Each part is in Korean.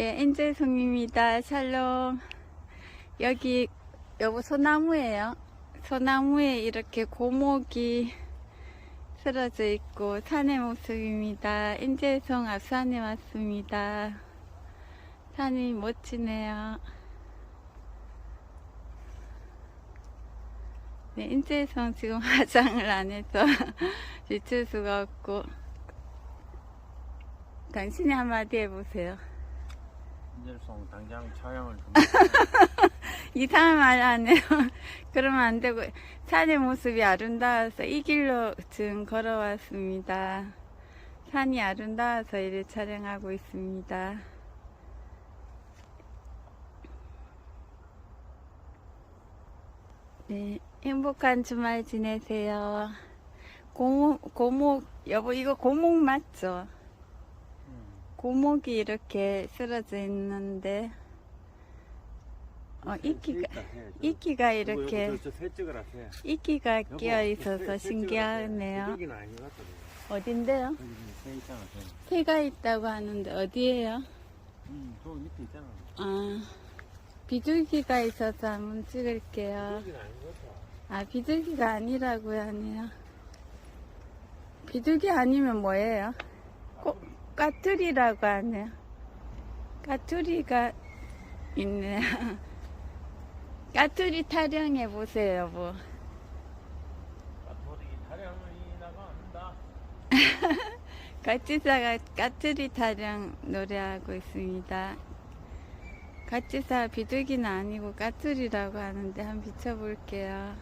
네, 엔젤송입니다. 샬롬. 여기, 여보 소나무예요. 소나무에 이렇게 고목이 쓰러져 있고 산의 모습입니다. 엔젤송 앞산에 왔습니다. 산이 멋지네요. 네, 엔젤송 지금 화장을 안 해서 비출 수가 없고 당신이 한마디 해보세요. 인절송 당장 좀 이상한 말안 해요. 그러면 안 되고, 산의 모습이 아름다워서 이 길로 지금 걸어왔습니다. 산이 아름다워서 이를 촬영하고 있습니다. 네, 행복한 주말 지내세요. 고목, 고목, 여보, 이거 고목 맞죠? 음, 고목이 이렇게 쓰러져 있는데, 어, 이끼가, 이끼가 이렇게, 저새 찍어라 새 이끼가 끼어 있어서 신기하네요. 어딘데요? 새 새가 있다고 하는데 어디에요? 음, 저 밑에 있잖아 아, 비둘기가 있어서 한번 찍을게요. 아, 비둘기가 아니라고 하네요. 비둘기 아니면 뭐예요? 꼬, 까투리라고 하네요. 까투리가 있네요. 까투리 타령해 보세요, 뭐. 까토리 타령이 나간다 가치사가 까투리 타령 노래하고 있습니다. 가치사 비둘기는 아니고 까투리라고 하는데 한번 비춰볼게요.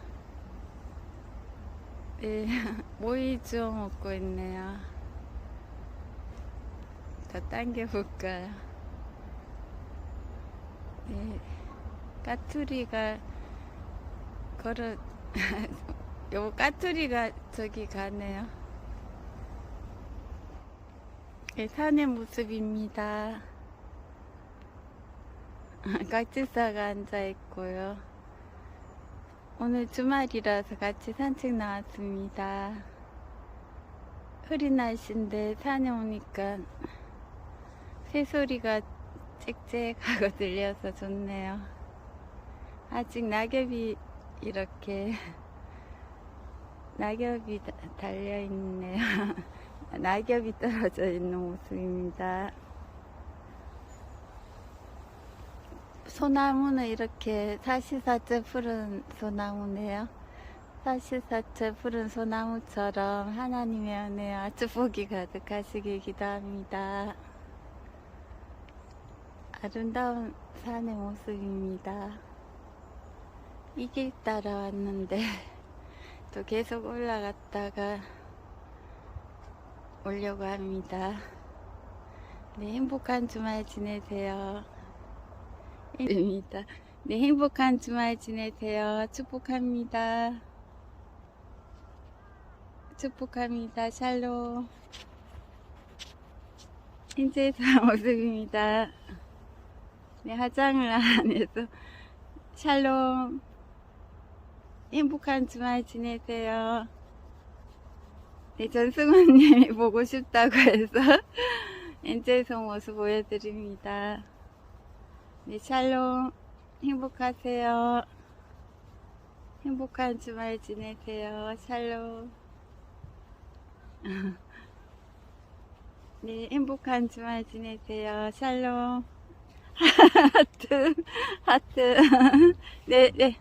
네, 모이 주워 먹고 있네요. 더 당겨볼까요? 네, 까투리가 걸어, 요 까투리가 저기 가네요. 네, 산의 모습입니다. 각지사가 앉아 있고요. 오늘 주말이라서 같이 산책 나왔습니다. 흐린 날씨인데 산에 오니까 새소리가 짹짹하고 들려서 좋네요. 아직 낙엽이 이렇게 낙엽이 다- 달려있네요. 낙엽이 떨어져 있는 모습입니다. 소나무는 이렇게 사시사철 푸른 소나무네요. 사시사철 푸른 소나무처럼 하나님의 은혜와 축복이 가득하시길 기도합니다. 아름다운 산의 모습입니다. 이 길 따라 왔는데 또 계속 올라갔다가 오려고 합니다. 네, 행복한 주말 지내세요. 입니다. 네, 행복한 주말 지내세요. 축복합니다. 축복합니다. 샬롬. 인제에서 모습입니다. 네, 화장을 안 해서. 샬롬. 행복한 주말 지내세요. 네, 전승훈님이 보고 싶다고 해서 엔젤송 모습 보여드립니다. 네, 샬롬. 행복하세요. 행복한 주말 지내세요. 샬롬. 네, 행복한 주말 지내세요. 샬롬. 하트, 하트. 네, 네.